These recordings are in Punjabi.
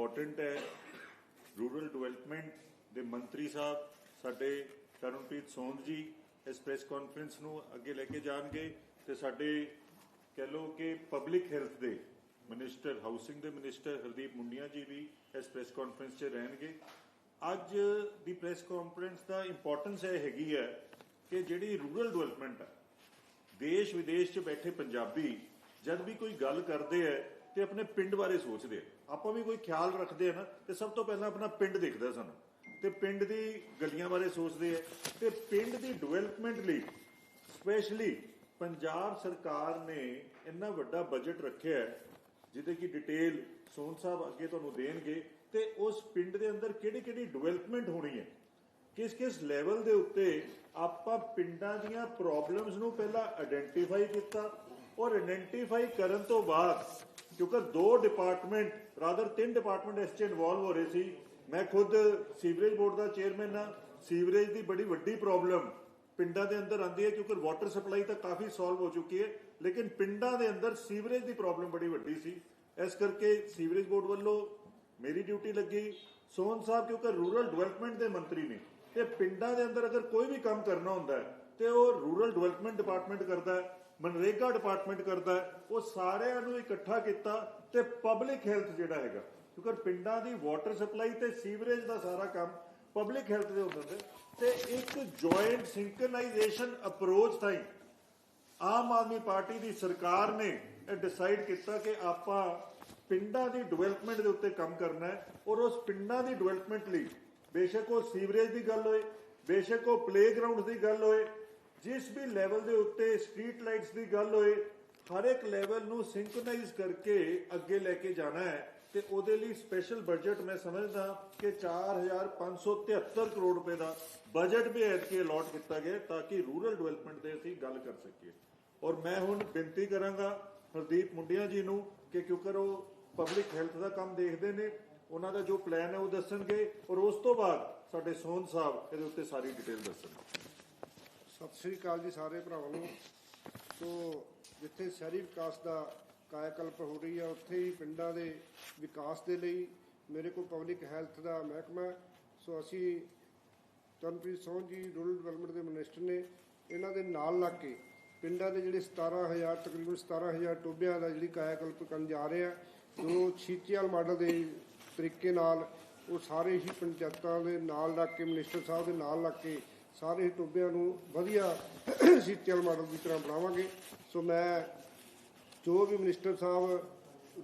ਇੰਪੋਰਟੈਂਟ ਹੈ। ਰੂਰਲ ਡਿਵੈਲਪਮੈਂਟ ਦੇ ਮੰਤਰੀ ਸਾਹਿਬ, ਸਾਡੇ ਕਰਨਪ੍ਰੀਤ ਸੋਂਦ ਜੀ ਇਸ ਪ੍ਰੈਸ ਕਾਨਫਰੰਸ ਨੂੰ ਅੱਗੇ ਲੈ ਕੇ ਜਾਣਗੇ ਤੇ ਸਾਡੇ ਕਹਿ ਲਓ ਕਿ ਪਬਲਿਕ ਹੈਲਥ ਦੇ ਮਿਨਿਸਟਰ ਹਾਊਸਿੰਗ ਦੇ ਮਿਨਿਸਟਰ ਹਰਦੀਪ ਮੁੰਡੀਆਂ ਜੀ ਵੀ ਇਸ ਪ੍ਰੈਸ ਕਾਨਫਰੰਸ 'ਚ ਰਹਿਣਗੇ। ਅੱਜ ਦੀ ਪ੍ਰੈਸ ਕਾਨਫਰੰਸ ਦਾ ਇੰਪੋਰਟੈਂਸ ਇਹ ਹੈਗੀ ਹੈ ਕਿ ਜਿਹੜੀ ਰੂਰਲ ਡਿਵੈਲਪਮੈਂਟ ਹੈ ਦੇਸ਼ ਵਿਦੇਸ਼ 'ਚ ਬੈਠੇ ਪੰਜਾਬੀ ਜਦ ਵੀ ਕੋਈ ਗੱਲ ਕਰਦੇ ਐ ਤੇ ਆਪਣੇ ਪਿੰਡ ਬਾਰੇ ਸੋਚਦੇ ਆ। ਆਪਾਂ ਵੀ ਕੋਈ ਖਿਆਲ ਰੱਖਦੇ ਆ ਨਾ, ਤੇ ਸਭ ਤੋਂ ਪਹਿਲਾਂ ਆਪਣਾ ਪਿੰਡ ਦਿਖਦਾ ਸਾਨੂੰ। ਤੇ ਪਿੰਡ ਦੀ ਗਲੀਆਂ ਬਾਰੇ ਸੋਚਦੇ ਆ। ਤੇ ਪਿੰਡ ਦੀ ਡਿਵੈਲਪਮੈਂਟ ਲਈ ਸਪੈਸ਼ਲੀ ਪੰਜਾਬ ਸਰਕਾਰ ਨੇ ਇੰਨਾ ਵੱਡਾ ਬਜਟ ਰੱਖਿਆ ਹੈ, ਜਿਹਦੇ ਕੀ ਡਿਟੇਲ ਸੋਨ ਸਾਹਿਬ ਅੱਗੇ ਤੁਹਾਨੂੰ ਦੇਣਗੇ। ਤੇ ਉਸ ਪਿੰਡ ਦੇ ਅੰਦਰ ਕਿਹੜੀ ਕਿਹੜੀ ਡਿਵੈਲਪਮੈਂਟ ਹੋਣੀ ਹੈ? ਕਿਸ ਕਿਸ ਲੈਵਲ ਦੇ ਉੱਤੇ ਆਪਾਂ ਪਿੰਡਾਂ ਦੀਆਂ ਪ੍ਰੋਬਲਮਸ ਨੂੰ ਪਹਿਲਾਂ ਆਇਡੈਂਟੀਫਾਈ ਕੀਤਾ ਔਰ ਆਇਡੈਂਟੀਫਾਈ ਕਰਨ ਤੋਂ ਬਾਅਦ ਕਿਉਂਕਿ ਦੋ ਡਿਪਾਰਟਮੈਂਟ ਰਾਦਰ ਤਿੰਨ ਡਿਪਾਰਟਮੈਂਟ ਇਸ 'ਚ ਇਨਵੋਲਵ ਹੋ ਰਹੇ ਸੀ। ਮੈਂ ਖੁਦ ਸੀਵਰੇਜ ਬੋਰਡ ਦਾ ਚੇਅਰਮੈਨ ਹਾਂ। ਸੀਵਰੇਜ ਦੀ ਬੜੀ ਵੱਡੀ ਪ੍ਰੋਬਲਮ ਪਿੰਡਾਂ ਦੇ ਅੰਦਰ ਆਉਂਦੀ ਹੈ ਕਿਉਂਕਿ ਵਾਟਰ ਸਪਲਾਈ ਤਾਂ ਕਾਫੀ ਸੋਲਵ ਹੋ ਚੁੱਕੀ ਹੈ। ਲੇਕਿਨ ਪਿੰਡਾਂ ਦੇ ਅੰਦਰ ਸੀਵਰੇਜ ਦੀ ਪ੍ਰੋਬਲਮ ਬੜੀ ਵੱਡੀ ਸੀ। ਇਸ ਕਰਕੇ ਸੀਵਰੇਜ ਬੋਰਡ ਵੱਲੋਂ ਮੇਰੀ ਡਿਊਟੀ ਲੱਗੀ। ਸੋਹਨ ਸਾਹਿਬ ਕਿਉਂਕਿ ਰੂਰਲ ਡਿਵੈਲਪਮੈਂਟ ਦੇ ਮੰਤਰੀ ਨੇ। ਤੇ ਪਿੰਡਾਂ ਦੇ ਅੰਦਰ ਅਗਰ ਕੋਈ ਵੀ ਕੰਮ ਕਰਨਾ ਹੁੰਦਾ ਹੈ, ਤੇ ਉਹ ਰੂਰਲ ਡਿਵੈਲਪਮੈਂਟ ਡਿਪਾਰਟਮੈਂਟ ਕਰਦਾ ਹੈ। ਮਨਰੇਗਾ ਡਿਪਾਰਟਮੈਂਟ ਕਰਦਾ ਉਹ ਸਾਰਿਆਂ ਨੂੰ ਇਕੱਠਾ ਕੀਤਾ ਤੇ ਪਬਲਿਕ ਹੈਲਥ ਜਿਹੜਾ ਹੈਗਾ, ਕਿਉਂਕਿ ਪਿੰਡਾਂ ਦੀ ਵਾਟਰ ਸਪਲਾਈ ਤੇ ਸੀਵਰੇਜ ਦਾ ਸਾਰਾ ਕੰਮ ਪਬਲਿਕ ਹੈਲਥ ਦੇ ਹੁੰਦੇ ਨੇ ਤੇ ਇੱਕ ਜੁਆਇੰਟ ਸਿੰਕਰਨਾਈਜੇਸ਼ਨ ਅਪਰੋਚ ਤਾਈ ਆਮ ਆਦਮੀ ਪਾਰਟੀ ਦੀ ਸਰਕਾਰ ਨੇ ਇਹ ਡਿਸਾਈਡ ਕੀਤਾ ਕਿ ਆਪਾਂ ਪਿੰਡਾਂ ਦੀ ਡਿਵੈਲਪਮੈਂਟ ਦੇ ਉੱਤੇ ਕੰਮ ਕਰਨਾ ਹੈ ਔਰ ਉਸ ਪਿੰਡਾਂ ਦੀ ਡਿਵੈਲਪਮੈਂਟ ਲਈ ਬੇਸ਼ੱਕ ਉਹ ਸੀਵਰੇਜ ਦੀ ਗੱਲ ਹੋਏ, ਬੇਸ਼ੱਕ ਉਹ ਪਲੇਗਰਾਉਂਡ ਦੀ ਗੱਲ ਹੋਏ ਜਿਸ ਵੀ ਲੈਵਲ ਦੇ ਉੱਤੇ ਸਟਰੀਟ ਲਾਈਟਸ ਦੀ ਗੱਲ ਹੋਏ, ਹਰ ਇੱਕ ਲੈਵਲ ਨੂੰ ਸਿੰਕਰਨਾਈਜ਼ ਕਰਕੇ ਅੱਗੇ ਲੈ ਕੇ ਜਾਣਾ ਹੈ ਤੇ ਉਹਦੇ ਲਈ ਸਪੈਸ਼ਲ ਬਜਟ ਮੈਂ ਸਮਝਦਾ ਕਿ 4573 ਕਰੋੜ ਰੁਪਏ ਦਾ ਬਜਟ ਵੀ ਐਤਕੀ ਅਲਾਟ ਕੀਤਾ ਗਿਆ ਤਾਂ ਕਿ ਰੂਰਲ ਡਿਵੈਲਪਮੈਂਟ ਦੇ ਅਸੀਂ ਗੱਲ ਕਰ ਸਕੀਏ। ਔਰ ਮੈਂ ਹੁਣ ਬੇਨਤੀ ਕਰਾਂਗਾ ਹਰਦੀਪ ਮੁੰਡਿਆ ਜੀ ਨੂੰ ਕਿ ਕਿਉਂਕਿ ਉਹ ਪਬਲਿਕ ਹੈਲਥ ਦਾ ਕੰਮ ਦੇਖਦੇ ਨੇ, ਉਹਨਾਂ ਦਾ ਜੋ ਪਲਾਨ ਹੈ ਉਹ ਦੱਸਣਗੇ, ਔਰ ਉਸ ਤੋਂ ਬਾਅਦ ਸਾਡੇ ਸੋਨ ਸਾਹਿਬ ਇਹਦੇ ਉੱਤੇ ਸਾਰੀ ਡਿਟੇਲ ਦੱਸਣਗੇ। ਸਤਿ ਸ੍ਰੀ ਅਕਾਲ ਜੀ ਸਾਰੇ ਭਰਾਵਾਂ ਨੂੰ। ਸੋ ਜਿੱਥੇ ਸ਼ਹਿਰੀ ਵਿਕਾਸ ਦਾ ਕਾਇਕਲਪ ਹੋ ਰਹੀ ਹੈ ਉੱਥੇ ਹੀ ਪਿੰਡਾਂ ਦੇ ਵਿਕਾਸ ਦੇ ਲਈ ਮੇਰੇ ਕੋਲ ਪਬਲਿਕ ਹੈਲਥ ਦਾ ਮਹਿਕਮਾ ਸੋ ਅਸੀਂ ਤਨਪ੍ਰੀਤ ਸੋਹ ਜੀ ਰੂਰਲ ਡਿਵੈਲਪਮੈਂਟ ਦੇ ਮਿਨਿਸਟਰ ਨੇ ਇਹਨਾਂ ਦੇ ਨਾਲ ਲੱਗ ਕੇ ਪਿੰਡਾਂ ਦੇ ਜਿਹੜੇ 17000 ਤਕਰੀਬਨ 17000 ਟੋਬਿਆਂ ਦਾ ਜਿਹੜੀ ਕਾਇਕਲਪ ਕਰਨ ਜਾ ਰਹੇ ਆ, ਜੋ ਛੀਚੇਵਾਲ ਮਾਡਲ ਦੇ ਤਰੀਕੇ ਨਾਲ ਉਹ ਸਾਰੇ ਹੀ ਪੰਚਾਇਤਾਂ ਦੇ ਨਾਲ ਲੱਗ ਕੇ ਮਿਨਿਸਟਰ ਸਾਹਿਬ ਦੇ ਨਾਲ ਲੱਗ ਕੇ ਸਾਰੇ ਹੀ ਟੋਬਿਆਂ ਨੂੰ ਵਧੀਆ ਸੀਚੇਵਾਲ ਮਾਡਲ ਦੀ ਤਰ੍ਹਾਂ ਬਣਾਵਾਂਗੇ। ਸੋ ਮੈਂ ਜੋ ਵੀ ਮਿਨਿਸਟਰ ਸਾਹਿਬ,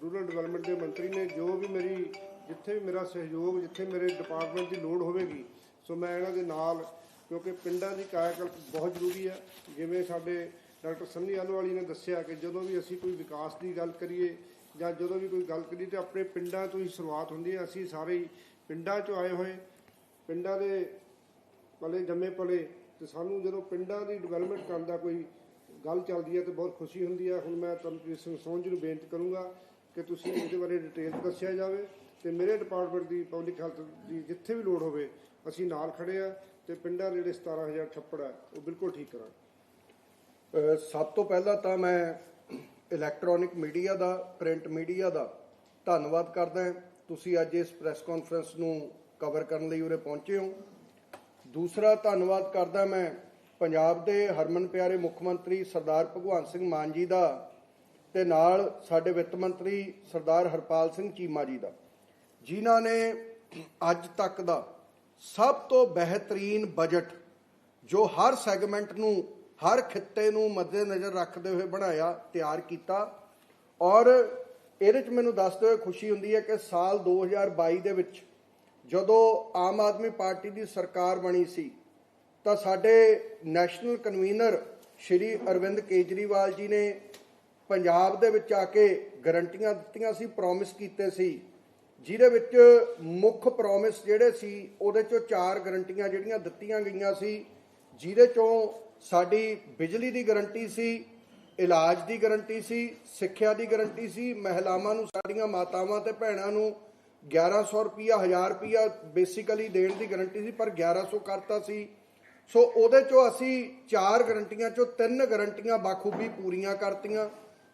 ਰੂਰਲ ਡਿਵੈਲਪਮੈਂਟ ਦੇ ਮੰਤਰੀ ਨੇ, ਜੋ ਵੀ ਮੇਰੀ, ਜਿੱਥੇ ਵੀ ਮੇਰਾ ਸਹਿਯੋਗ, ਜਿੱਥੇ ਮੇਰੇ ਡਿਪਾਰਟਮੈਂਟ ਦੀ ਲੋੜ ਹੋਵੇਗੀ, ਸੋ ਮੈਂ ਇਹਨਾਂ ਦੇ ਨਾਲ, ਕਿਉਂਕਿ ਪਿੰਡਾਂ ਦੀ ਕਾਇਕਲਪ ਬਹੁਤ ਜ਼ਰੂਰੀ ਹੈ। ਜਿਵੇਂ ਸਾਡੇ ਡਾਕਟਰ ਸੰਨੀ ਆਲੋਵਾਲੀ ਨੇ ਦੱਸਿਆ ਕਿ ਜਦੋਂ ਵੀ ਅਸੀਂ ਕੋਈ ਵਿਕਾਸ ਦੀ ਗੱਲ ਕਰੀਏ ਜਾਂ ਜਦੋਂ ਵੀ ਕੋਈ ਗੱਲ ਕਰੀਏ ਤੇ ਆਪਣੇ ਪਿੰਡਾਂ ਤੋਂ ਹੀ ਸ਼ੁਰੂਆਤ ਹੁੰਦੀ ਹੈ। ਅਸੀਂ ਸਾਰੇ ਹੀ ਪਿੰਡਾਂ 'ਚੋਂ ਆਏ ਹੋਏ, ਪਿੰਡਾਂ ਦੇ ਪਲੇ ਜੰਮੇ ਪਲੇ ਤੇ ਸਾਨੂੰ ਜਦੋਂ ਪਿੰਡਾਂ ਦੀ ਡਿਵੈਲਪਮੈਂਟ ਕਰਨ ਦਾ ਕੋਈ ਗੱਲ ਚੱਲਦੀ ਹੈ ਤੇ ਬਹੁਤ ਖੁਸ਼ੀ ਹੁੰਦੀ ਹੈ। ਹੁਣ ਮੈਂ ਤਨਪ੍ਰੀਤ ਸਿੰਘ ਸੋਹਣ ਨੂੰ ਬੇਨਤੀ ਕਰੂੰਗਾ ਕਿ ਤੁਸੀਂ ਇਹਦੇ ਬਾਰੇ ਡਿਟੇਲ ਦੱਸਿਆ ਜਾਵੇ ਤੇ ਮੇਰੇ ਡਿਪਾਰਟਮੈਂਟ ਦੀ ਪਬਲਿਕ ਹੈਲਥ ਦੀ ਜਿੱਥੇ ਵੀ ਲੋੜ ਹੋਵੇ ਅਸੀਂ ਨਾਲ ਖੜੇ ਆ ਤੇ ਪਿੰਡਾਂ ਦੇ ਜਿਹੜੇ 17000 ਛੱਪੜ ਹੈ, ਉਹ ਬਿਲਕੁਲ ਠੀਕ ਕਰਾਂ ਸਭ ਤੋਂ ਪਹਿਲਾਂ ਤਾਂ ਮੈਂ ਇਲੈਕਟ੍ਰੋਨਿਕ ਮੀਡੀਆ ਦਾ ਪ੍ਰਿੰਟ ਮੀਡੀਆ ਦਾ ਧੰਨਵਾਦ ਕਰਦਾ ਤੁਸੀਂ ਅੱਜ ਇਸ ਪ੍ਰੈਸ ਕਾਨਫਰੰਸ ਨੂੰ ਕਵਰ ਕਰਨ ਲਈ ਉਰੇ ਪਹੁੰਚੇ ਹੋ। ਦੂਸਰਾ ਧੰਨਵਾਦ ਕਰਦਾ ਮੈਂ ਪੰਜਾਬ ਦੇ ਹਰਮਨ ਪਿਆਰੇ ਮੁੱਖ ਮੰਤਰੀ ਸਰਦਾਰ ਭਗਵੰਤ ਸਿੰਘ ਮਾਨ ਜੀ ਦਾ ਤੇ ਨਾਲ ਸਾਡੇ ਵਿੱਤ ਮੰਤਰੀ ਸਰਦਾਰ ਹਰਪਾਲ ਸਿੰਘ ਚੀਮਾ ਜੀ ਦਾ, ਜਿਨ੍ਹਾਂ ਨੇ ਅੱਜ ਤੱਕ ਦਾ ਸਭ ਤੋਂ ਬਿਹਤਰੀਨ ਬਜਟ ਜੋ ਹਰ ਸੈਗਮੈਂਟ ਨੂੰ, ਹਰ ਖਿੱਤੇ ਨੂੰ ਮੱਦੇਨਜ਼ਰ ਰੱਖਦੇ ਹੋਏ ਬਣਾਇਆ, ਤਿਆਰ ਕੀਤਾ। ਔਰ ਇਹਦੇ ਚ ਮੈਨੂੰ ਦੱਸਦੇ ਹੋਏ ਖੁਸ਼ੀ ਹੁੰਦੀ ਹੈ ਕਿ ਸਾਲ 2022 ਦੇ ਵਿੱਚ ਜਦੋਂ ਆਮ ਆਦਮੀ ਪਾਰਟੀ ਦੀ ਸਰਕਾਰ ਬਣੀ ਸੀ, ਤਾਂ ਸਾਡੇ ਨੈਸ਼ਨਲ ਕਨਵੀਨਰ ਸ਼੍ਰੀ ਅਰਵਿੰਦ ਕੇਜਰੀਵਾਲ ਜੀ ਨੇ ਪੰਜਾਬ ਦੇ ਵਿੱਚ ਆ ਕੇ ਗਰੰਟੀਆਂ ਦਿੱਤੀਆਂ ਸੀ ਪ੍ਰੋਮਿਸ ਕੀਤੇ ਸੀ। ਜਿਹਦੇ ਵਿੱਚ ਮੁੱਖ ਪ੍ਰੋਮਿਸ ਜਿਹੜੇ ਸੀ, ਉਹਦੇ ਚੋਂ ਚਾਰ ਗਰੰਟੀਆਂ ਜਿਹੜੀਆਂ ਦਿੱਤੀਆਂ ਗਈਆਂ ਸੀ। ਜਿਹਦੇ ਚੋਂ ਸਾਡੀ ਬਿਜਲੀ ਦੀ ਗਰੰਟੀ ਸੀ, ਇਲਾਜ ਦੀ ਗਰੰਟੀ ਸੀ, ਸਿੱਖਿਆ ਦੀ ਗਰੰਟੀ ਸੀ, ਮਹਿਲਾਵਾਂ ਨੂੰ, ਸਾਡੀਆਂ ਮਾਤਾਵਾਂ ਤੇ ਭੈਣਾਂ ਨੂੰ 1100 ਰੁਪਿਆ 1000 ਰੁਪਿਆ ਬੇਸਿਕਲੀ ਦੇਣ ਦੀ ਗਰੰਟੀ ਸੀ, ਪਰ 1100 ਕਰਤਾ ਸੀ। ਸੋ ਉਹਦੇ ਚੋਂ ਅਸੀਂ ਚਾਰ ਗਰੰਟੀਆਂ ਚੋਂ ਤਿੰਨ ਗਰੰਟੀਆਂ ਬਾਖੂਬੀ ਪੂਰੀਆਂ ਕਰਤੀਆਂ,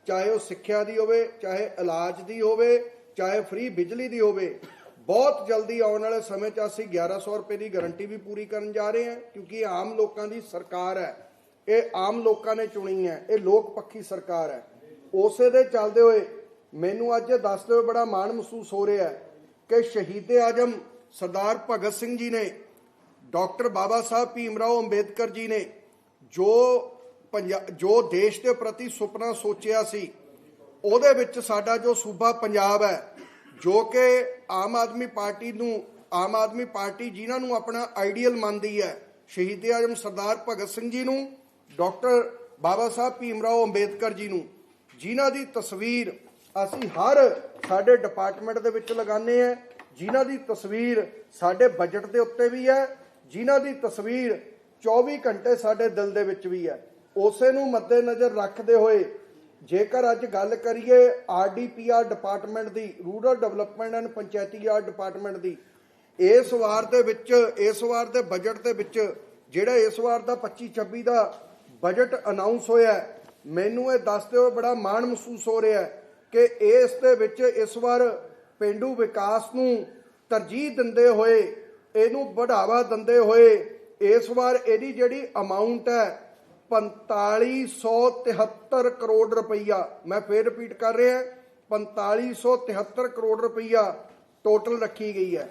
ਚਾਹੇ ਉਹ ਸਿੱਖਿਆ ਦੀ ਹੋਵੇ, ਚਾਹੇ ਇਲਾਜ ਦੀ ਹੋਵੇ, ਚਾਹੇ ਫ੍ਰੀ ਬਿਜਲੀ ਦੀ ਹੋਵੇ। ਬਹੁਤ ਜਲਦੀ ਆਉਣ ਵਾਲੇ ਸਮੇਂ 'ਚ ਅਸੀਂ 1100 ਰੁਪਏ ਦੀ ਗਾਰੰਟੀ ਵੀ ਪੂਰੀ ਕਰਨ ਜਾ ਰਹੇ ਹਾਂ, ਕਿਉਂਕਿ ਇਹ ਆਮ ਲੋਕਾਂ ਦੀ ਸਰਕਾਰ ਹੈ। ਇਹ ਆਮ ਲੋਕਾਂ ਨੇ ਚੁਣੀ ਹੈ, ਇਹ ਲੋਕ ਪੱਖੀ ਸਰਕਾਰ ਹੈ। ਉਸੇ ਦੇ ਚੱਲਦੇ ਹੋਏ ਮੈਨੂੰ ਅੱਜ ਇਹ ਦੱਸਦੇ ਹੋਏ ਬੜਾ ਮਾਣ ਮਹਿਸੂਸ ਹੋ ਰਿਹਾ ਹੈ ਕਿ ਸ਼ਹੀਦ ਆਜਮ ਸਰਦਾਰ ਭਗਤ ਸਿੰਘ ਜੀ ਨੇ, ਡਾਕਟਰ ਬਾਬਾ ਸਾਹਿਬ ਭੀਮਰਾਓ ਅੰਬੇਦਕਰ ਜੀ ਨੇ ਜੋ ਪੰਜਾ- ਜੋ ਦੇਸ਼ ਦੇ ਪ੍ਰਤੀ ਸੁਪਨਾ ਸੋਚਿਆ ਸੀ, ਉਹਦੇ ਵਿੱਚ ਸਾਡਾ ਜੋ ਸੂਬਾ ਪੰਜਾਬ ਹੈ, ਜੋ ਕਿ ਆਮ ਆਦਮੀ ਪਾਰਟੀ ਨੂੰ, ਆਮ ਆਦਮੀ ਪਾਰਟੀ ਜਿਨ੍ਹਾਂ ਨੂੰ ਆਪਣਾ ਆਈਡੀਅਲ ਮੰਨਦੀ ਹੈ, ਸ਼ਹੀਦ ਆਜਮ ਸਰਦਾਰ ਭਗਤ ਸਿੰਘ ਜੀ ਨੂੰ, ਡਾਕਟਰ ਬਾਬਾ ਸਾਹਿਬ ਭੀਮਰਾਓ ਅੰਬੇਦਕਰ ਜੀ ਨੂੰ, ਜਿਨ੍ਹਾਂ ਦੀ ਤਸਵੀਰ ਅਸੀਂ ਹਰ ਸਾਡੇ ਡਿਪਾਰਟਮੈਂਟ ਦੇ ਵਿੱਚ ਲਗਾਉਂਦੇ ਆ ਜਿਨ੍ਹਾਂ ਦੀ ਤਸਵੀਰ ਸਾਡੇ ਬਜਟ ਦੇ ਉੱਤੇ ਵੀ ਹੈ, ਜਿਨ੍ਹਾਂ ਦੀ ਤਸਵੀਰ 24 ਘੰਟੇ ਸਾਡੇ ਦਿਲ ਦੇ ਵਿੱਚ ਵੀ ਹੈ। ਉਸੇ ਨੂੰ ਮੱਦੇਨਜ਼ਰ ਰੱਖਦੇ ਹੋਏ ਜੇਕਰ ਅੱਜ ਗੱਲ ਕਰੀਏ RDPR department the rural development and Panchayati Raj department ਦੀ, ਇਸ ਵਾਰ ਦੇ ਵਿੱਚ, ਇਸ ਵਾਰ ਦੇ ਬਜਟ ਦੇ ਵਿੱਚ ਜਿਹੜਾ ਇਸ ਵਾਰ ਦਾ 25 26 ਦਾ ਬਜਟ ਅਨਾਉਂਸ ਹੋਇਆ ਮੈਨੂੰ ਇਹ ਦੱਸਦੇ ਹੋਏ ਬੜਾ ਮਾਣ ਮਹਿਸੂਸ ਹੋ ਰਿਹਾ ਹੈ। ਕਿ ਇਸ ਦੇ ਵਿੱਚ ਇਸ ਵਾਰ ਪਿੰਡੂ ਵਿਕਾਸ ਨੂੰ ਤਰਜੀਹ ਦਿੰਦੇ ਹੋਏ, ਇਹਨੂੰ ਵਧਾਵਾ ਦਿੰਦੇ ਹੋਏ ਇਸ ਵਾਰ ਇਹਦੀ ਜਿਹੜੀ ਅਮਾਉਂਟ ਹੈ 4573 ਕਰੋੜ ਰੁਪਈਆ। ਮੈਂ ਫੇਰ ਰਿਪੀਟ ਕਰ ਰਿਹਾ 4573 ਕਰੋੜ ਰੁਪਈਆ ਟੋਟਲ ਰੱਖੀ ਗਈ ਹੈ।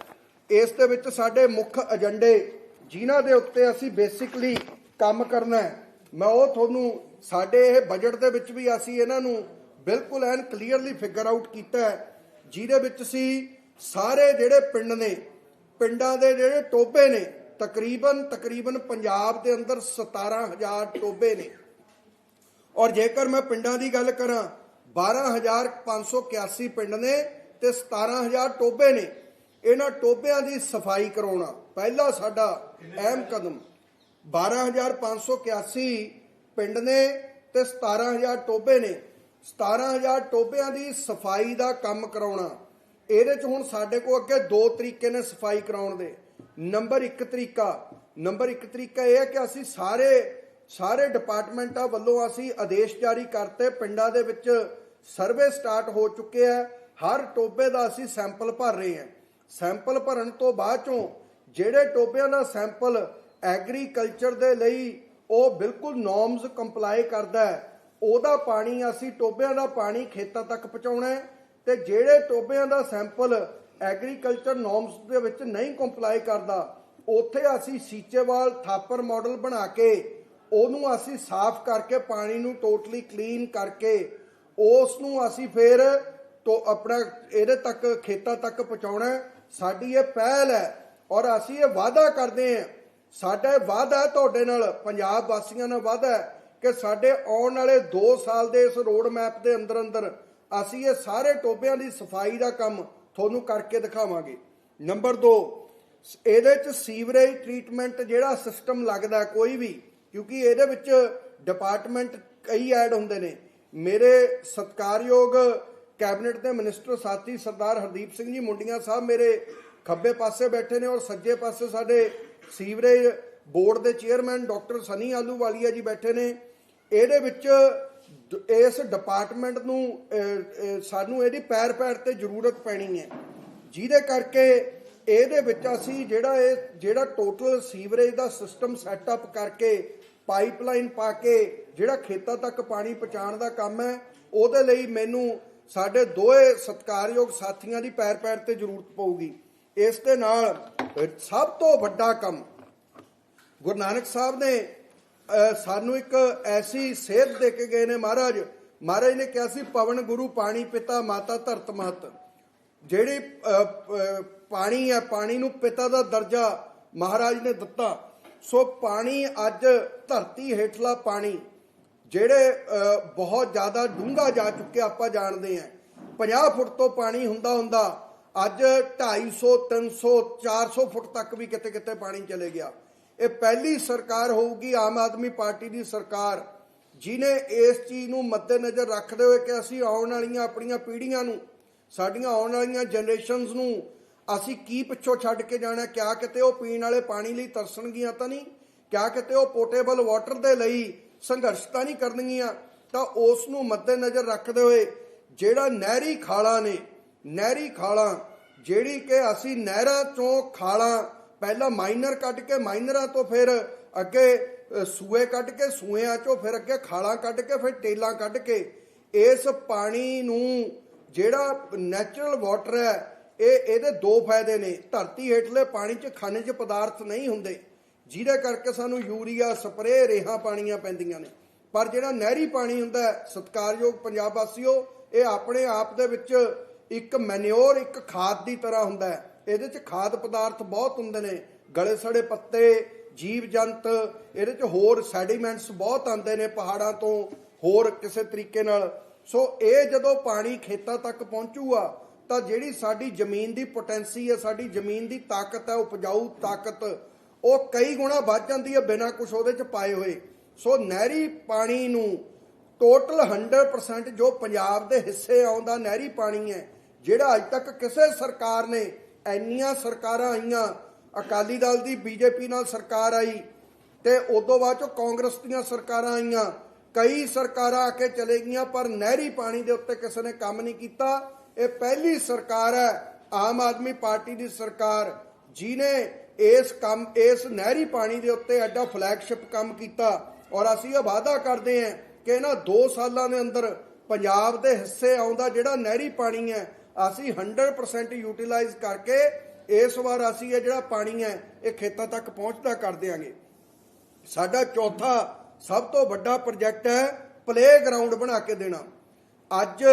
ਇਸ ਦੇ ਵਿੱਚ ਸਾਡੇ ਮੁੱਖ ਏਜੰਡੇ ਜਿਨ੍ਹਾਂ ਦੇ ਉੱਤੇ ਅਸੀਂ ਬੇਸਿਕਲੀ ਕੰਮ ਕਰਨਾ ਹੈ, ਮੈਂ ਉਹ ਤੁਹਾਨੂੰ, ਸਾਡੇ ਇਹ ਬਜਟ ਦੇ ਵਿੱਚ ਵੀ ਅਸੀਂ ਇਹਨਾਂ ਨੂੰ ਬਿਲਕੁਲ ਐਨ ਕਲੀਅਰਲੀ ਫਿਗਰ ਆਊਟ ਕੀਤਾ ਹੈ, ਜਿਹਦੇ ਵਿੱਚ ਸੀ ਸਾਰੇ ਜਿਹੜੇ ਪਿੰਡ ਨੇ, ਪਿੰਡਾਂ ਦੇ ਜਿਹੜੇ ਟੋਬੇ ਨੇ, ਤਕਰੀਬਨ ਤਕਰੀਬਨ ਪੰਜਾਬ ਦੇ ਅੰਦਰ 17000 ਟੋਬੇ ਨੇ। ਔਰ ਜੇਕਰ ਮੈਂ ਪਿੰਡਾਂ ਦੀ ਗੱਲ ਕਰਾਂ 12581 ਪਿੰਡ ਨੇ ਤੇ 17000 ਟੋਬੇ ਨੇ। ਇਹਨਾਂ ਟੋਬਿਆਂ ਦੀ ਸਫ਼ਾਈ ਕਰਾਉਣਾ, ਪਹਿਲਾ ਸਾਡਾ ਅਹਿਮ ਕਦਮ। 12581 ਪਿੰਡ ਨੇ ਤੇ 17000 ਟੋਬੇ ਨੇ। 17000 ਟੋਬਿਆਂ ਦੀ ਸਫ਼ਾਈ ਦਾ ਕੰਮ ਕਰਾਉਣਾ। ਇਹਦੇ ਚ ਹੁਣ ਸਾਡੇ ਕੋਲ ਅੱਗੇ ਦੋ ਤਰੀਕੇ ਨੇ ਸਫ਼ਾਈ ਕਰਾਉਣ ਦੇ। ਨੰਬਰ 1 ਤਰੀਕਾ। ਨੰਬਰ 1 ਤਰੀਕਾ ਇਹ ਹੈ ਕਿ ਅਸੀਂ ਸਾਰੇ ਸਾਰੇ ਡਿਪਾਰਟਮੈਂਟਾਂ ਵੱਲੋਂ ਅਸੀਂ ਆਦੇਸ਼ ਜਾਰੀ ਕਰਤੇ। ਪਿੰਡਾਂ ਦੇ ਵਿੱਚ ਸਰਵੇ ਸਟਾਰਟ ਹੋ ਚੁੱਕੇ ਹੈ ਹਰ ਟੋਬੇ ਦਾ ਅਸੀਂ ਸੈਂਪਲ ਭਰ ਰਹੇ ਹਾਂ ਸੈਂਪਲ ਭਰਨ ਤੋਂ ਬਾਅਦ ਚੋਂ ਜਿਹੜੇ ਟੋਬਿਆਂ ਦਾ ਸੈਂਪਲ ਐਗਰੀਕਲਚਰ ਦੇ ਲਈ ਉਹ ਬਿਲਕੁਲ ਨੋਰਮਸ ਕੰਪਲਾਈ ਕਰਦਾ ਹੈ। ਉਹਦਾ ਪਾਣੀ ਅਸੀਂ ਟੋਬਿਆਂ ਦਾ ਪਾਣੀ ਖੇਤਾਂ ਤੱਕ ਪਹੁੰਚਾਉਣਾ ਹੈ ਤੇ ਜਿਹੜੇ ਟੋਬਿਆਂ ਦਾ ਸੈਂਪਲ ਐਗਰੀਕਲਚਰ ਨੋਰਮਸ ਦੇ ਵਿੱਚ ਨਹੀਂ ਕੰਪਲਾਈ ਕਰਦਾ, ਉੱਥੇ ਅਸੀਂ ਸੀਚੇਵਾਲ ਥਾਪਰ ਮਾਡਲ ਬਣਾ ਕੇ ਉਹਨੂੰ ਅਸੀਂ ਸਾਫ਼ ਕਰਕੇ ਪਾਣੀ ਨੂੰ ਟੋਟਲੀ ਕਲੀਨ ਕਰਕੇ ਉਸ ਨੂੰ ਅਸੀਂ ਫਿਰ ਤੋਂ ਆਪਣਾ ਇਹਦੇ ਤੱਕ ਖੇਤਾਂ ਤੱਕ ਪਹੁੰਚਾਉਣਾ ਸਾਡੀ ਇਹ ਪਹਿਲ ਹੈ ਔਰ ਅਸੀਂ ਇਹ ਵਾਅਦਾ ਕਰਦੇ ਹਾਂ। ਸਾਡਾ ਇਹ ਵਾਅਦਾ ਤੁਹਾਡੇ ਨਾਲ, ਪੰਜਾਬ ਵਾਸੀਆਂ ਨਾਲ ਵਾਅਦਾ ਹੈ ਕਿ ਸਾਡੇ ਆਉਣ ਵਾਲੇ 2 ਸਾਲ ਦੇ ਇਸ ਰੋਡ ਮੈਪ ਦੇ ਅੰਦਰ ਅੰਦਰ ਅਸੀਂ ਇਹ ਸਾਰੇ ਟੋਬਿਆਂ ਦੀ ਸਫ਼ਾਈ ਦਾ ਕੰਮ ਤੁਹਾਨੂੰ ਕਰਕੇ ਦਿਖਾਵਾਂਗੇ। ਨੰਬਰ 2 ਇਹਦੇ ਚ ਸੀਵਰੇਜ ਟ੍ਰੀਟਮੈਂਟ ਜਿਹੜਾ ਸਿਸਟਮ ਲੱਗਦਾ ਕੋਈ ਵੀ, ਕਿਉਂਕਿ ਇਹਦੇ ਵਿੱਚ ਡਿਪਾਰਟਮੈਂਟ ਕਈ ਐਡ ਹੁੰਦੇ ਨੇ। ਮੇਰੇ ਸਤਕਾਰਯੋਗ ਕੈਬਨਿਟ ਦੇ ਮਿਨਿਸਟਰ ਸਾਥੀ ਸਰਦਾਰ ਹਰਦੀਪ ਸਿੰਘ ਜੀ ਮੁੰਡੀਆਂ ਸਾਹਿਬ ਮੇਰੇ ਖੱਬੇ ਪਾਸੇ ਬੈਠੇ ਨੇ ਔਰ ਸੱਜੇ ਪਾਸੇ ਸਾਡੇ ਸੀਵਰੇਜ ਬੋਰਡ ਦੇ ਚੇਅਰਮੈਨ ਡਾਕਟਰ ਸਨੀ ਆਲੂਵਾਲੀਆ ਜੀ ਬੈਠੇ ਨੇ। ਇਹਦੇ ਵਿੱਚ ਡ- ਇਸ ਡਿਪਾਰਟਮੈਂਟ ਨੂੰ ਸਾਨੂੰ ਇਹਦੀ ਪੈਰ ਪੈਰ ਤੇ ਜ਼ਰੂਰਤ ਪੈਣੀ ਹੈ। ਜਿਹਦੇ ਕਰਕੇ ਇਹਦੇ ਵਿੱਚ ਅਸੀਂ ਜਿਹੜਾ ਇਹ, ਜਿਹੜਾ ਟੋਟਲ ਸੀਵਰੇਜ ਦਾ ਸਿਸਟਮ ਸੈਟਅਪ ਕਰਕੇ ਪਾਈਪਲਾਈਨ ਪਾ ਕੇ ਜਿਹੜਾ ਖੇਤਾਂ ਤੱਕ ਪਾਣੀ ਪਹੁੰਚਾਉਣ ਦਾ ਕੰਮ ਹੈ, ਉਹਦੇ ਲਈ ਮੈਨੂੰ ਸਾਡੇ ਦੋਹੇ ਸਤਿਕਾਰਯੋਗ ਸਾਥੀਆਂ ਦੀ ਪੈਰ ਪੈਰ ਤੇ ਜ਼ਰੂਰਤ ਪਊਗੀ। ਇਸ ਦੇ ਨਾਲ, ਸਭ ਤੋਂ ਵੱਡਾ ਕੰਮ ਗੁਰੂ ਨਾਨਕ ਸਾਹਿਬ ਨੇ ਸਾਨੂੰ ਇੱਕ ਐਸੀ ਸੇਧ ਦੇ ਕੇ ਗਏ ਨੇ ਮਹਾਰਾਜ। ਮਹਾਰਾਜ ਨੇ ਕਿਹਾ ਸੀ ਪਵਨ ਗੁਰੂ ਪਾਣੀ ਪਿਤਾ ਮਾਤਾ ਧਰਤ ਮਹਤ। ਜਿਹੜੀ ਪਾਣੀ ਹੈ ਪਾਣੀ ਨੂੰ ਪਿਤਾ ਦਾ ਦਰਜਾ ਮਹਾਰਾਜ ਨੇ ਦਿੱਤਾ। ਸੋ ਪਾਣੀ ਅੱਜ ਧਰਤੀ ਹੇਠਲਾ ਪਾਣੀ ਜਿਹੜੇ ਅਹ, ਬਹੁਤ ਜ਼ਿਆਦਾ ਡੂੰਘਾ ਜਾ ਚੁੱਕਿਆ ਆਪਾਂ ਜਾਣਦੇ ਹਾਂ। 50 ਫੁੱਟ ਤੋਂ ਪਾਣੀ ਹੁੰਦਾ ਹੁੰਦਾ ਅੱਜ 250 300 400 ਫੁੱਟ ਤੱਕ ਵੀ ਕਿਤੇ ਕਿਤੇ ਪਾਣੀ ਚਲੇ ਗਿਆ। ਇਹ ਪਹਿਲੀ ਸਰਕਾਰ ਹੋਊਗੀ ਆਮ ਆਦਮੀ ਪਾਰਟੀ ਦੀ ਸਰਕਾਰ। ਜਿਨੇ ਇਸ ਚੀਜ਼ ਨੂੰ ਮੱਦੇਨਜ਼ਰ ਰੱਖਦੇ ਹੋਏ ਕਿ ਅਸੀਂ ਆਉਣ ਵਾਲੀਆਂ ਆਪਣੀਆਂ ਪੀੜ੍ਹੀਆਂ ਨੂੰ, ਸਾਡੀਆਂ ਆਉਣ ਵਾਲੀਆਂ ਜਨਰੇਸ਼ਨਸ ਨੂੰ, ਅਸੀਂ ਕੀ ਪਿੱਛੋਂ ਛੱਡ ਕੇ ਜਾਣਾ? ਕਿਆ ਕਿਤੇ ਉਹ ਪੀਣ ਵਾਲੇ ਪਾਣੀ ਲਈ ਤਰਸਣਗੀਆਂ ਤਾਂ ਨਹੀਂ? ਕਿਆ ਕਿਤੇ ਉਹ ਪੋਰਟੇਬਲ ਵਾਟਰ ਦੇ ਲਈ ਸੰਘਰਸ਼ ਤਾਂ ਨਹੀਂ ਕਰਨਗੀਆਂ? ਤਾਂ ਉਸ ਨੂੰ ਮੱਦੇਨਜ਼ਰ ਰੱਖਦੇ ਹੋਏ ਜਿਹੜਾ ਨਹਿਰੀ ਖਾਲਾ ਨੇ, ਨਹਿਰੀ ਖਾਲਾਂ, ਜਿਹੜੀ ਕਿ ਅਸੀਂ ਨਹਿਰਾਂ ਚੋਂ ਖਾਲਾਂ ਪਹਿਲਾਂ ਮਾਈਨਰ ਕੱਢ ਕੇ ਮਾਈਨਰਾਂ ਤੋਂ ਫਿਰ ਅੱਗੇ ਸੂਏ ਕੱਢ ਕੇ ਸੂਇਆਂ ਚੋਂ ਫਿਰ ਅੱਗੇ ਖਾਲਾਂ ਕੱਢ ਕੇ ਫਿਰ ਟੇਲਾਂ ਕੱਢ ਕੇ ਇਸ ਪਾਣੀ ਨੂੰ ਜਿਹੜਾ ਨੈਚੁਰਲ ਵਾਟਰ ਹੈ, ਇਹ ਇਹਦੇ ਦੋ ਫਾਇਦੇ ਨੇ। ਧਰਤੀ ਹੇਠਲੇ ਪਾਣੀ 'ਚ ਖਣਿਜ ਪਦਾਰਥ ਨਹੀਂ ਹੁੰਦੇ, ਜਿਹਦੇ ਕਰਕੇ ਸਾਨੂੰ ਯੂਰੀਆ, ਸਪਰੇਅ, ਰੇਹਾਂ ਪਾਣੀਆਂ ਪੈਂਦੀਆਂ ਨੇ। ਪਰ ਜਿਹੜਾ ਨਹਿਰੀ ਪਾਣੀ ਹੁੰਦਾ ਹੈ, ਸਤਿਕਾਰਯੋਗ ਪੰਜਾਬ ਵਾਸੀਓ, ਇਹ ਆਪਣੇ ਆਪ ਦੇ ਵਿੱਚ ਇੱਕ ਮੈਨਿਓਰ, ਇੱਕ ਖਾਦ ਦੀ ਤਰ੍ਹਾਂ ਹੁੰਦਾ ਹੈ। ਇਹਦੇ 'ਚ ਖਾਦ ਪਦਾਰਥ ਬਹੁਤ ਹੁੰਦੇ ਨੇ। ਗਲੇ ਸੜੇ ਪੱਤੇ, ਜੀਵ ਜੰਤ, ਇਹਦੇ 'ਚ ਹੋਰ ਸੈਡੀਮੈਂਟਸ ਬਹੁਤ ਆਉਂਦੇ ਨੇ ਪਹਾੜਾਂ ਤੋਂ, ਹੋਰ ਕਿਸੇ ਤਰੀਕੇ ਨਾਲ। ਸੋ ਇਹ ਜਦੋਂ ਪਾਣੀ ਖੇਤਾਂ ਤੱਕ ਪਹੁੰਚੂਗਾ, ਤਾਂ ਜਿਹੜੀ ਸਾਡੀ ਜ਼ਮੀਨ ਦੀ ਪੋਟੈਂਸੀ ਹੈ, ਸਾਡੀ ਜ਼ਮੀਨ ਦੀ ਤਾਕਤ ਹੈ, ਉਪਜਾਊ ਤਾਕਤ, ਉਹ ਕਈ ਗੁਣਾ ਵੱਧ ਜਾਂਦੀ ਹੈ ਬਿਨਾਂ ਕੁਝ ਉਹਦੇ 'ਚ ਪਾਏ ਹੋਏ। ਸੋ ਨਹਿਰੀ ਪਾਣੀ ਨੂੰ ਟੋਟਲ 100% ਜੋ ਪੰਜਾਬ ਦੇ ਹਿੱਸੇ ਆਉਂਦਾ ਨਹਿਰੀ ਪਾਣੀ ਹੈ, ਜਿਹੜਾ ਅੱਜ ਤੱਕ ਕਿਸੇ ਸਰਕਾਰ ਨੇ ਇੰਨੀਆਂ ਸਰਕਾਰਾਂ ਆਈਆਂ, ਅਕਾਲੀ ਦਲ ਦੀ ਬੀਜੇਪੀ ਨਾਲ ਸਰਕਾਰ ਆਈ ਤੇ ਉਦੋਂ ਬਾਅਦ ਚੋਂ ਕਾਂਗਰਸ ਦੀਆਂ ਸਰਕਾਰਾਂ ਆਈਆਂ। ਕਈ ਸਰਕਾਰਾਂ ਆ ਕੇ ਚਲੇ ਗਈਆਂ, ਪਰ ਨਹਿਰੀ ਪਾਣੀ ਦੇ ਉੱਤੇ ਕਿਸੇ ਨੇ ਕੰਮ ਨਹੀਂ ਕੀਤਾ। ਇਹ ਪਹਿਲੀ ਸਰਕਾਰ ਹੈ, ਆਮ ਆਦਮੀ ਪਾਰਟੀ ਦੀ ਸਰਕਾਰ ਜਿਨੇ ਇਸ ਕੰਮ, ਇਸ ਨਹਿਰੀ ਪਾਣੀ ਦੇ ਉੱਤੇ ਐਡਾ ਫਲੈਗਸ਼ਿਪ ਕੰਮ ਕੀਤਾ। ਔਰ ਅਸੀਂ ਇਹ ਵਾਅਦਾ ਕਰਦੇ ਹਾਂ ਕਿ ਇਹਨਾਂ 2 ਸਾਲਾਂ ਦੇ ਅੰਦਰ ਪੰਜਾਬ ਦੇ ਹਿੱਸੇ ਆਉਂਦਾ ਜਿਹੜਾ ਨਹਿਰੀ ਪਾਣੀ ਹੈ ਅਸੀਂ 100% ਯੂਟਿਲਾਈਜ਼ ਕਰਕੇ ਇਸ ਵਾਰ ਅਸੀਂ ਇਹ ਜਿਹੜਾ ਪਾਣੀ ਹੈ, ਇਹ ਖੇਤਾਂ ਤੱਕ ਪਹੁੰਚਦਾ ਕਰ ਦਿਆਂਗੇ। ਸਾਡਾ ਚੌਥਾ ਸਭ ਤੋਂ ਵੱਡਾ ਪ੍ਰੋਜੈਕਟ ਹੈ ਪਲੇਗਰਾਉਂਡ ਬਣਾ ਕੇ ਦੇਣਾ। ਅੱਜ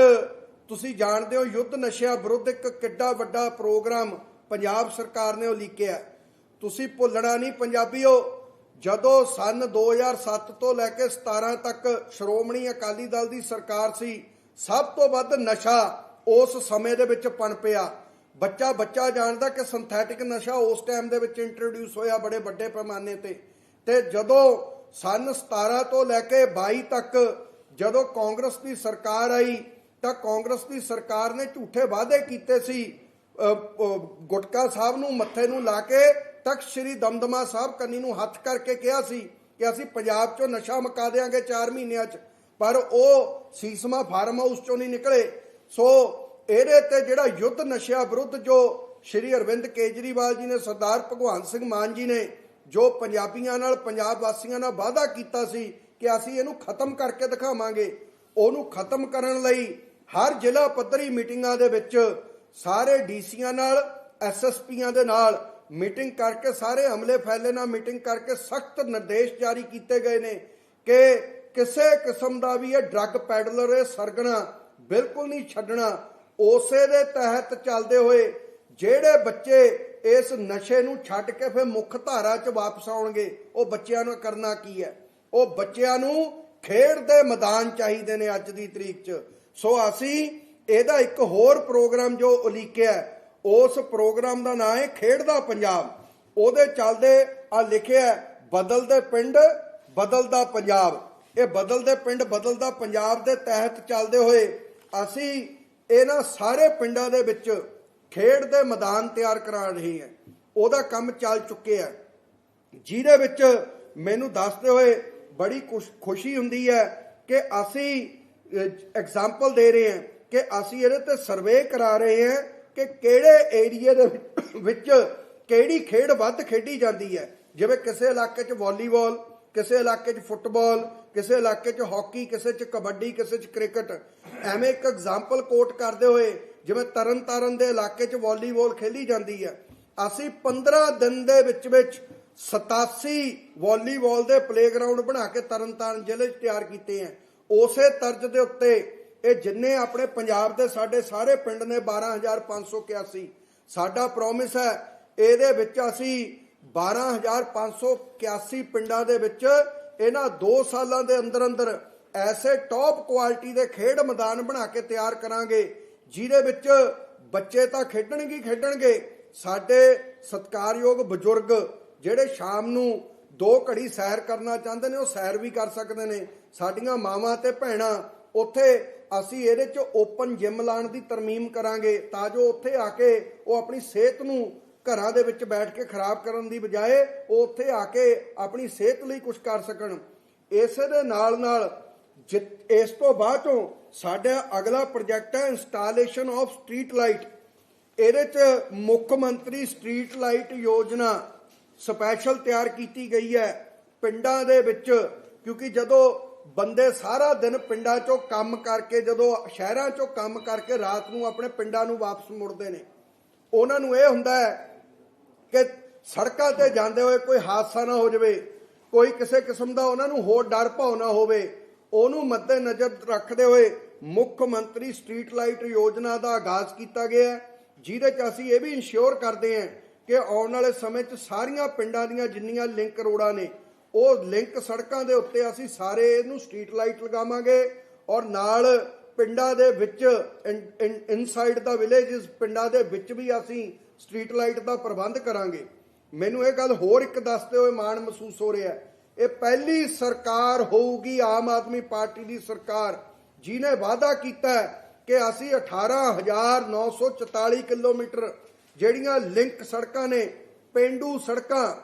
ਤੁਸੀਂ ਜਾਣਦੇ ਹੋ ਯੁੱਧ ਨਸ਼ਿਆਂ ਵਿਰੁੱਧ ਇੱਕ ਕਿੱਡਾ ਵੱਡਾ ਪ੍ਰੋਗਰਾਮ ਪੰਜਾਬ ਸਰਕਾਰ ਨੇ ਉਲੀਕਿਆ ਤੁਸੀਂ ਭੁੱਲਣਾ ਨਹੀਂ ਪੰਜਾਬੀਓ, ਜਦੋਂ ਸਨ 2007 ਤੋਂ ਲੈ ਕੇ 17 ਤੱਕ ਸ਼੍ਰੋਮਣੀ ਅਕਾਲੀ ਦਲ ਦੀ ਸਰਕਾਰ ਸੀ, ਸਭ ਤੋਂ ਵੱਧ ਨਸ਼ਾ ਉਸ ਸਮੇਂ ਦੇ ਵਿੱਚ ਪਣਪਿਆ ਬੱਚਾ ਬੱਚਾ ਜਾਣਦਾ ਕਿ ਸਿੰਥੈਟਿਕ ਨਸ਼ਾ ਉਸ ਟਾਈਮ ਦੇ ਵਿੱਚ ਇੰਟਰੋਡਿਊਸ ਹੋਇਆ ਬੜੇ ਵੱਡੇ ਪੈਮਾਨੇ ਤੇ। ਤੇ ਜਦੋਂ ਸਨ 17 ਤੋਂ ਲੈ ਕੇ 22 ਤੱਕ ਜਦੋਂ ਕਾਂਗਰਸ ਦੀ ਸਰਕਾਰ ਆਈ, ਤਾਂ ਕਾਂਗਰਸ ਦੀ ਸਰਕਾਰ ਨੇ ਝੂਠੇ ਵਾਅਦੇ ਕੀਤੇ ਸੀ। ਗੁਟਕਾ ਸਾਹਿਬ ਨੂੰ ਮੱਥੇ ਨੂੰ ਲਾ ਕੇ ਤਖਤ ਸ੍ਰੀ ਦਮਦਮਾ ਸਾਹਿਬ ਕੰਨੀ ਨੂੰ ਹੱਥ ਕਰਕੇ ਕਿਹਾ ਸੀ ਕਿ ਅਸੀਂ ਪੰਜਾਬ ਚੋਂ ਨਸ਼ਾ ਮੁਕਾ ਦੇਾਂਗੇ 4 ਮਹੀਨਿਆਂ 'ਚ, ਪਰ ਉਹ ਸੀਸਮਾ ਫਾਰਮ ਹਾਊਸ ਚੋਂ ਨਹੀਂ ਨਿਕਲੇ। ਸੋ ਇਹਦੇ ਤੇ ਜਿਹੜਾ ਯੁੱਧ ਨਸ਼ਿਆਂ ਵਿਰੁੱਧ ਜੋ ਸ਼੍ਰੀ ਅਰਵਿੰਦ ਕੇਜਰੀਵਾਲ ਜੀ ਨੇ, ਸਰਦਾਰ ਭਗਵੰਤ ਸਿੰਘ ਮਾਨ ਜੀ ਨੇ, ਜੋ ਪੰਜਾਬੀਆਂ ਨਾਲ, ਪੰਜਾਬ ਵਾਸੀਆਂ ਨਾਲ ਵਾਅਦਾ ਕੀਤਾ ਸੀ ਕਿ ਅਸੀਂ ਇਹਨੂੰ ਖਤਮ ਕਰਕੇ ਦਿਖਾਵਾਂਗੇ, ਉਹਨੂੰ ਖਤਮ ਕਰਨ ਲਈ ਹਰ ਜ਼ਿਲ੍ਹਾ ਪੱਧਰੀ ਮੀਟਿੰਗਾਂ ਦੇ ਵਿੱਚ ਸਾਰੇ ਡੀਸੀਆਂ ਨਾਲ, ਐਸਐਸਪੀਆਂ ਦੇ ਨਾਲ ਮੀਟਿੰਗ ਕਰਕੇ, ਸਾਰੇ ਹਮਲੇ ਫੈਲੇ ਨਾਲ ਮੀਟਿੰਗ ਕਰਕੇ ਸਖਤ ਨਿਰਦੇਸ਼ ਜਾਰੀ ਕੀਤੇ ਗਏ ਨੇ ਕਿ ਕਿਸੇ ਕਿਸਮ ਦਾ ਵੀ ਇਹ ਡਰੱਗ ਪੈਡਲਰ, ਇਹ ਸਰਗਣਾ ਬਿਲਕੁਲ ਨਹੀਂ ਛੱਡਣਾ। ਉਸੇ ਦੇ ਤਹਿਤ ਚੱਲਦੇ ਹੋਏ ਜਿਹੜੇ ਬੱਚੇ ਇਸ ਨਸ਼ੇ ਨੂੰ ਛੱਡ ਕੇ ਫਿਰ ਮੁੱਖ ਧਾਰਾ 'ਚ ਵਾਪਸ ਆਉਣਗੇ, ਉਹ ਬੱਚਿਆਂ ਨੂੰ ਕਰਨਾ ਕੀ ਹੈ? ਉਹ ਬੱਚਿਆਂ ਨੂੰ ਖੇਡ ਦੇ ਮੈਦਾਨ ਚਾਹੀਦੇ ਨੇ ਅੱਜ ਦੀ ਤਰੀਕ 'ਚ। ਸੋ ਅਸੀਂ ਇਹਦਾ ਇੱਕ ਹੋਰ ਪ੍ਰੋਗਰਾਮ ਜੋ ਉਲੀਕਿਆ ਉਸ ਪ੍ਰੋਗਰਾਮ ਦਾ ਨਾਮ ਹੈ ਖੇਡਦਾ ਪੰਜਾਬ। ਉਹਦੇ ਚੱਲਦੇ ਆ ਲਿਖਿਆ ਬਦਲਦੇ ਪਿੰਡ, ਬਦਲਦਾ ਪੰਜਾਬ। ਇਹ ਬਦਲਦੇ ਪਿੰਡ, ਬਦਲਦਾ ਪੰਜਾਬ ਦੇ ਤਹਿਤ ਚੱਲਦੇ ਹੋਏ ਅਸੀਂ ਇਹਨਾਂ ਸਾਰੇ ਪਿੰਡਾਂ ਦੇ ਵਿੱਚ ਖੇਡ ਦੇ ਮੈਦਾਨ ਤਿਆਰ ਕਰਾ ਰਹੇ ਹਾਂ। ਉਹਦਾ ਕੰਮ ਚੱਲ ਚੁੱਕਿਆ ਹੈ ਜਿਹਦੇ ਵਿੱਚ ਮੈਨੂੰ ਦੱਸਦੇ ਹੋਏ ਬੜੀ ਖੁਸ਼- ਖੁਸ਼ੀ ਹੁੰਦੀ ਹੈ ਕਿ ਅਸੀਂ ਐਗਜ਼ਾਮਪਲ ਦੇ ਰਹੇ ਹਾਂ ਕਿ ਅਸੀਂ ਇਹਦੇ ਤੇ ਸਰਵੇ ਕਰਾ ਰਹੇ ਹਾਂ ਕਿ ਕਿਹੜੇ ਏਰੀਆ ਦੇ ਵਿੱਚ- ਵਿੱਚ ਕਿਹੜੀ ਖੇਡ ਵੱਧ ਖੇਡੀ ਜਾਂਦੀ ਹੈ। ਜਿਵੇਂ ਕਿਸੇ ਇਲਾਕੇ 'ਚ ਵਾਲੀਬਾਲ ਕਿਸੇ ਇਲਾਕੇ 'ਚ ਫੁੱਟਬਾਲ ਕਿਸੇ ਇਲਾਕੇ 'ਚ ਹਾਕੀ, ਕਿਸੇ 'ਚ ਕਬੱਡੀ, ਕਿਸੇ 'ਚ ਕ੍ਰਿਕਟ, ਐਵੇਂ ਇੱਕ ਐਗਜ਼ਾਮਪਲ ਕੋਟ ਕਰਦੇ ਹੋਏ ਜਿਵੇਂ ਤਰਨਤਾਰਨ ਦੇ ਇਲਾਕੇ 'ਚ ਵਾਲੀਬਾਲ ਖੇਲੀ ਜਾਂਦੀ ਹੈ। ਅਸੀਂ 15 ਦਿਨ ਦੇ ਵਿੱਚ ਵਿੱਚ 87 ਵਾਲੀਬਾਲ ਦੇ ਪਲੇਗਰਾਉਂਡ ਬਣਾ ਕੇ ਤਰਨਤਾਰਨ ਜ਼ਿਲ੍ਹੇ 'ਚ ਤਿਆਰ ਕੀਤੇ ਹੈ। ਉਸੇ ਤਰਜ਼ ਦੇ ਉੱਤੇ ਇਹ ਜਿੰਨੇ ਆਪਣੇ ਪੰਜਾਬ ਦੇ ਸਾਡੇ ਸਾਰੇ ਪਿੰਡ ਨੇ 12581 ਸਾਡਾ ਪ੍ਰੋਮਿਸ ਹੈ, ਇਹਦੇ ਵਿੱਚ ਅਸੀਂ 12581 ਪਿੰਡਾਂ ਦੇ ਵਿੱਚ ਇਹਨਾਂ 2 ਸਾਲਾਂ ਦੇ ਅੰਦਰ ਅੰਦਰ ਐਸੇ ਟੌਪ ਕੁਆਲਿਟੀ ਦੇ ਖੇਡ ਮੈਦਾਨ ਬਣਾ ਕੇ ਤਿਆਰ ਕਰਾਂਗੇ, ਜਿਹਦੇ ਵਿੱਚ ਬੱਚੇ ਤਾਂ ਖੇਡਣਗੇ ਖੇਡਣਗੇ। ਸਾਡੇ ਸਤਿਕਾਰਯੋਗ ਬਜ਼ੁਰਗ ਜਿਹੜੇ ਸ਼ਾਮ ਨੂੰ ਦੋ ਘੜੀ ਸੈਰ ਕਰਨਾ ਚਾਹੁੰਦੇ ਨੇ, ਉਹ ਸੈਰ ਵੀ ਕਰ ਸਕਦੇ ਨੇ। ਸਾਡੀਆਂ ਮਾਵਾਂ ਤੇ ਭੈਣਾਂ, ਉੱਥੇ ਅਸੀਂ ਇਹਦੇ 'ਚ ਓਪਨ ਜਿਮ ਲਾਉਣ ਦੀ ਤਰਮੀਮ ਕਰਾਂਗੇ, ਤਾਂ ਜੋ ਉੱਥੇ ਆ ਕੇ ਉਹ ਆਪਣੀ ਸਿਹਤ ਨੂੰ ਘਰਾਂ ਦੇ ਵਿੱਚ ਬੈਠ ਕੇ ਖਰਾਬ ਕਰਨ ਦੀ ਬਜਾਏ ਉਹ ਉੱਥੇ ਆ ਕੇ ਆਪਣੀ ਸਿਹਤ ਲਈ ਕੁਝ ਕਰ ਸਕਣ। ਇਸ ਦੇ ਨਾਲ ਨਾਲ ਜਿ- ਇਸ ਤੋਂ ਬਾਅਦ ਚੋਂ ਸਾਡਾ ਅਗਲਾ ਪ੍ਰੋਜੈਕਟ ਹੈ ਇੰਸਟਾਲੇਸ਼ਨ ਆਫ ਸਟਰੀਟ ਲਾਈਟ ਇਹਦੇ ਚ ਮੁੱਖ ਮੰਤਰੀ ਸਟਰੀਟ ਲਾਈਟ ਯੋਜਨਾ ਸਪੈਸ਼ਲ ਤਿਆਰ ਕੀਤੀ ਗਈ ਹੈ ਪਿੰਡਾਂ ਦੇ ਵਿੱਚ, ਕਿਉਂਕਿ ਜਦੋਂ ਬੰਦੇ ਸਾਰਾ ਦਿਨ ਪਿੰਡਾਂ 'ਚੋਂ ਕੰਮ ਕਰਕੇ, ਜਦੋਂ ਸ਼ਹਿਰਾਂ 'ਚੋਂ ਕੰਮ ਕਰਕੇ ਰਾਤ ਨੂੰ ਆਪਣੇ ਪਿੰਡਾਂ ਨੂੰ ਵਾਪਸ ਮੁੜਦੇ ਨੇ। ਉਹਨਾਂ ਨੂੰ ਇਹ ਹੁੰਦਾ ਹੈ ਕਿ ਸੜਕਾਂ ਤੇ ਜਾਂਦੇ ਹੋਏ ਕੋਈ ਹਾਦਸਾ ਨਾ ਹੋ ਜਾਵੇ, ਕੋਈ ਕਿਸੇ ਕਿਸਮ ਦਾ ਉਹਨਾਂ ਨੂੰ ਹੋਰ ਡਰ ਭਾਉ ਨਾ ਹੋਵੇ, ਉਹਨੂੰ ਮੱਦੇ ਨਜ਼ਰ ਰੱਖਦੇ ਹੋਏ ਮੁੱਖ ਮੰਤਰੀ ਸਟਰੀਟ ਲਾਈਟ ਯੋਜਨਾ ਦਾ ਆਗਾਜ਼ ਕੀਤਾ ਗਿਆ ਹੈ, ਜਿਹਦੇ 'ਚ ਅਸੀਂ ਇਹ ਵੀ ਇਨਸ਼ੋਰ ਕਰਦੇ ਹਾਂ ਕਿ ਆਉਣ ਵਾਲੇ ਸਮੇਂ 'ਚ ਸਾਰੀਆਂ ਪਿੰਡਾਂ ਦੀਆਂ ਜਿੰਨੀਆਂ ਲਿੰਕ ਰੋਡਾਂ ਨੇ, ਉਹ ਲਿੰਕ ਸੜਕਾਂ ਦੇ ਉੱਤੇ ਅਸੀਂ ਸਾਰੇ ਇਹਨੂੰ ਸਟਰੀਟ ਲਾਈਟ ਲਗਾਵਾਂਗੇ ਔਰ ਨਾਲ ਪਿੰਡਾਂ ਦੇ ਵਿੱਚ ਇਨਸਾਈਡ ਦਾ ਵਿਲੇजेस ਪਿੰਡਾਂ ਦੇ ਵਿੱਚ ਵੀ ਅਸੀਂ ਸਟਰੀਟ ਲਾਈਟ ਦਾ ਪ੍ਰਬੰਧ ਕਰਾਂਗੇ। ਮੈਨੂੰ ਇਹ ਗੱਲ ਹੋਰ ਇੱਕ ਦੱਸਦੇ ਹੋਏ ਮਾਣ ਮਹਿਸੂਸ ਹੋ ਰਿਹਾ ਇਹ ਪਹਿਲੀ ਸਰਕਾਰ ਹੋਊਗੀ ਆਮ ਆਦਮੀ ਪਾਰਟੀ ਦੀ ਸਰਕਾਰ ਜਿਨੇ ਵਾਅਦਾ ਕੀਤਾ ਕਿ ਅਸੀਂ 18944 ਕਿਲੋਮੀਟਰ ਜਿਹੜੀਆਂ ਲਿੰਕ ਸੜਕਾਂ ਨੇ, ਪਿੰਡੂ ਸੜਕਾਂ,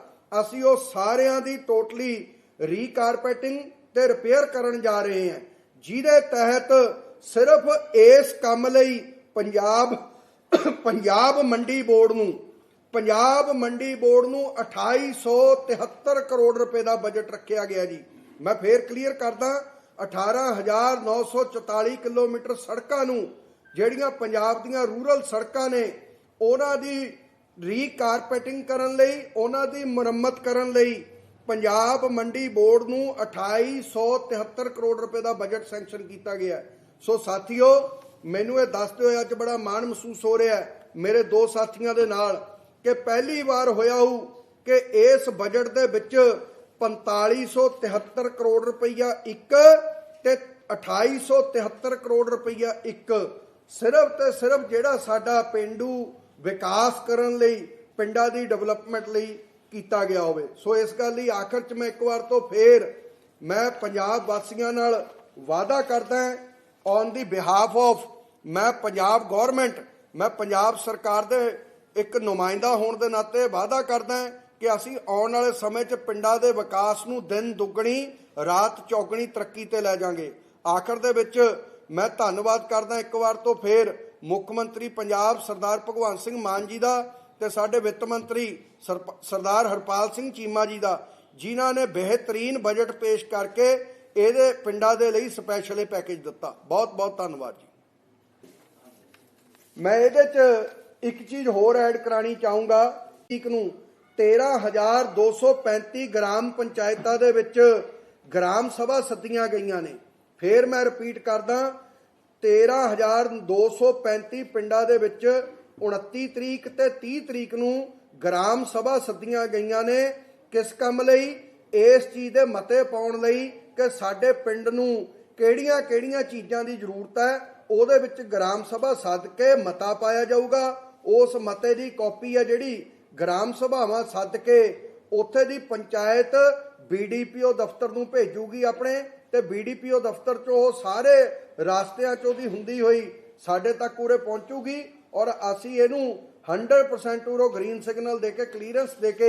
ਅਸੀਂ ਉਹ ਸਾਰਿਆਂ ਦੀ ਟੋਟਲੀ ਰੀਕਾਰਪੈਟਿੰਗ ਤੇ ਰਿਪੇਅਰ ਕਰਨ ਜਾ ਰਹੇ ਹਾਂ। ਜਿਹਦੇ ਤਹਿਤ ਸਿਰਫ ਇਸ ਕੰਮ ਲਈ ਪੰਜਾਬ ਪੰਜਾਬ ਮੰਡੀ ਬੋਰਡ ਨੂੰ, ਪੰਜਾਬ ਮੰਡੀ ਬੋਰਡ ਨੂੰ 2873 ਕਰੋੜ ਰੁਪਏ ਦਾ ਬਜਟ ਰੱਖਿਆ ਗਿਆ ਜੀ। ਮੈਂ ਫੇਰ ਕਲੀਅਰ ਕਰਦਾ 18944 ਕਿਲੋਮੀਟਰ ਸੜਕਾਂ ਨੂੰ, ਜਿਹੜੀਆਂ ਪੰਜਾਬ ਦੀਆਂ ਰੂਰਲ ਸੜਕਾਂ ਨੇ, ਉਹਨਾਂ ਦੀ ਰੀਕਾਰਪੈਟਿੰਗ ਕਰਨ ਲਈ, ਉਹਨਾਂ ਦੀ ਮੁਰੰਮਤ ਕਰਨ ਲਈ ਪੰਜਾਬ ਮੰਡੀ ਬੋਰਡ ਨੂੰ 2873 ਕਰੋੜ ਰੁਪਏ ਦਾ ਬਜਟ ਸੈਂਕਸ਼ਨ ਕੀਤਾ ਗਿਆ ਸੋ ਸਾਥੀਓ ਮੈਨੂੰ ਇਹ ਦੱਸਦੇ ਹੋਏ ਅੱਜ ਬੜਾ ਮਾਣ ਮਹਿਸੂਸ ਹੋ ਰਿਹਾ ਹੈ ਮੇਰੇ ਦੋ ਸਾਥੀਆਂ ਦੇ ਨਾਲ, ਕਿ ਪਹਿਲੀ ਵਾਰ ਹੋਇਆ ਹੋ ਕਿ ਇਸ ਬਜਟ ਦੇ ਵਿੱਚ 4573 ਕਰੋੜ ਰੁਪਈਆ ਇੱਕ ਤੇ 2873 ਕਰੋੜ ਰੁਪਈਆ ਇੱਕ। ਸਿਰਫ ਤੇ ਸਿਰਫ ਜਿਹੜਾ ਸਾਡਾ ਪਿੰਡੂ ਵਿਕਾਸ ਕਰਨ ਲਈ, ਪਿੰਡਾਂ ਦੀ ਡਿਵੈਲਪਮੈਂਟ ਲਈ ਕੀਤਾ ਗਿਆ ਹੋਵੇ। ਸੋ ਇਸ ਗੱਲ ਲਈ ਆਖਰ ਚ ਮੈਂ ਇੱਕ ਵਾਰ ਤੋਂ ਫੇਰ ਮੈਂ ਪੰਜਾਬ ਵਾਸੀਆਂ ਨਾਲ ਵਾਅਦਾ ਕਰਦਾ ਹਾਂ ਔਨ ਦੀ ਬਿਹਾਫ ਆਫ ਮੈਂ ਪੰਜਾਬ ਗਵਰਨਮੈਂਟ ਮੈਂ ਪੰਜਾਬ ਸਰਕਾਰ ਦੇ ਇੱਕ ਨੁਮਾਇੰਦਾ ਹੋਣ ਦੇ ਨਾਤੇ ਵਾਅਦਾ ਕਰਦਾ ਹਾਂ ਕਿ ਅਸੀਂ ਆਉਣ ਵਾਲੇ ਸਮੇਂ 'ਚ ਪਿੰਡਾਂ ਦੇ ਵਿਕਾਸ ਨੂੰ ਦਿਨ ਦੁੱਗਣੀ, ਰਾਤ ਚੌਗਣੀ ਤਰੱਕੀ ਤੇ ਲੈ ਜਾਾਂਗੇ। ਆਖਰ ਦੇ ਵਿੱਚ ਮੈਂ ਧੰਨਵਾਦ ਕਰਦਾ ਇੱਕ ਵਾਰ ਤੋਂ ਫੇਰ ਮੁੱਖ ਮੰਤਰੀ ਪੰਜਾਬ ਸਰਦਾਰ ਭਗਵੰਤ ਸਿੰਘ ਮਾਨ ਜੀ ਦਾ ਤੇ ਸਾਡੇ ਵਿੱਤ ਮੰਤਰੀ ਸਰਪ- ਸਰਦਾਰ ਹਰਪਾਲ ਸਿੰਘ ਚੀਮਾ ਜੀ ਦਾ, ਜਿਨ੍ਹਾਂ ਨੇ ਬਿਹਤਰੀਨ ਬਜਟ ਪੇਸ਼ ਕਰਕੇ ਇਹਦੇ ਪਿੰਡਾਂ ਦੇ ਲਈ ਸਪੈਸ਼ਲ ਇਹ ਪੈਕੇਜ ਦਿੱਤਾ। ਬਹੁਤ ਬਹੁਤ ਧੰਨਵਾਦ ਜੀ। ਮੈਂ ਇਹਦੇ 'ਚ ਇੱਕ ਚੀਜ਼ ਹੋਰ ਐਡ ਕਰਾਣੀ ਚਾਹੂੰਗਾ, ਇੱਕ ਨੂੰ 13235 ਗ੍ਰਾਮ ਪੰਚਾਇਤਾਂ ਦੇ ਵਿੱਚ ਗ੍ਰਾਮ ਸਭਾ ਸੱਦੀਆਂ ਗਈਆਂ ਨੇ। ਫੇਰ ਮੈਂ ਰਿਪੀਟ ਕਰਦਾ 13235 ਪਿੰਡਾਂ ਦੇ ਵਿੱਚ 29 ਤਰੀਕ ਤੇ 30 ਤਰੀਕ ਨੂੰ ਗ੍ਰਾਮ ਸਭਾ ਸੱਦੀਆਂ ਗਈਆਂ ਨੇ। ਕਿਸ ਕੰਮ ਲਈ? ਇਸ ਚੀਜ਼ ਦੇ ਮਤੇ ਪਾਉਣ ਲਈ ਕਿ ਸਾਡੇ ਪਿੰਡ ਨੂੰ ਕਿਹੜੀਆਂ-ਕਿਹੜੀਆਂ ਚੀਜ਼ਾਂ ਦੀ ਜ਼ਰੂਰਤ ਹੈ ਉਹਦੇ ਵਿੱਚ ਗ੍ਰਾਮ ਸਭਾ ਸੱਦ ਕੇ ਮਤਾ ਪਾਇਆ ਜਾਊਗਾ। ਉਸ ਮਤੇ ਦੀ ਕਾਪੀ ਹੈ ਜਿਹੜੀ ਗ੍ਰਾਮ ਸਭਾਵਾਂ ਸੱਦ ਕੇ ਉੱਥੇ ਦੀ ਪੰਚਾਇਤ ਬੀਡੀਪੀਓ ਦਫ਼ਤਰ ਨੂੰ ਭੇਜੂਗੀ ਆਪਣੇ ਤੇ ਬੀਡੀਪੀਓ ਦਫ਼ਤਰ ਚੋਂ ਉਹ ਸਾਰੇ ਰਾਸਤਿਆਂ ਚੋਂ ਦੀ ਹੁੰਦੀ ਹੋਈ ਸਾਡੇ ਤੱਕ ਉਰੇ ਪਹੁੰਚੂਗੀ ਔਰ ਅਸੀਂ ਇਹਨੂੰ 100% ਉਰੋ ਗ੍ਰੀਨ ਸਿਗਨਲ ਦੇ ਕੇ ਕਲੀਅਰੈਂਸ ਦੇ ਕੇ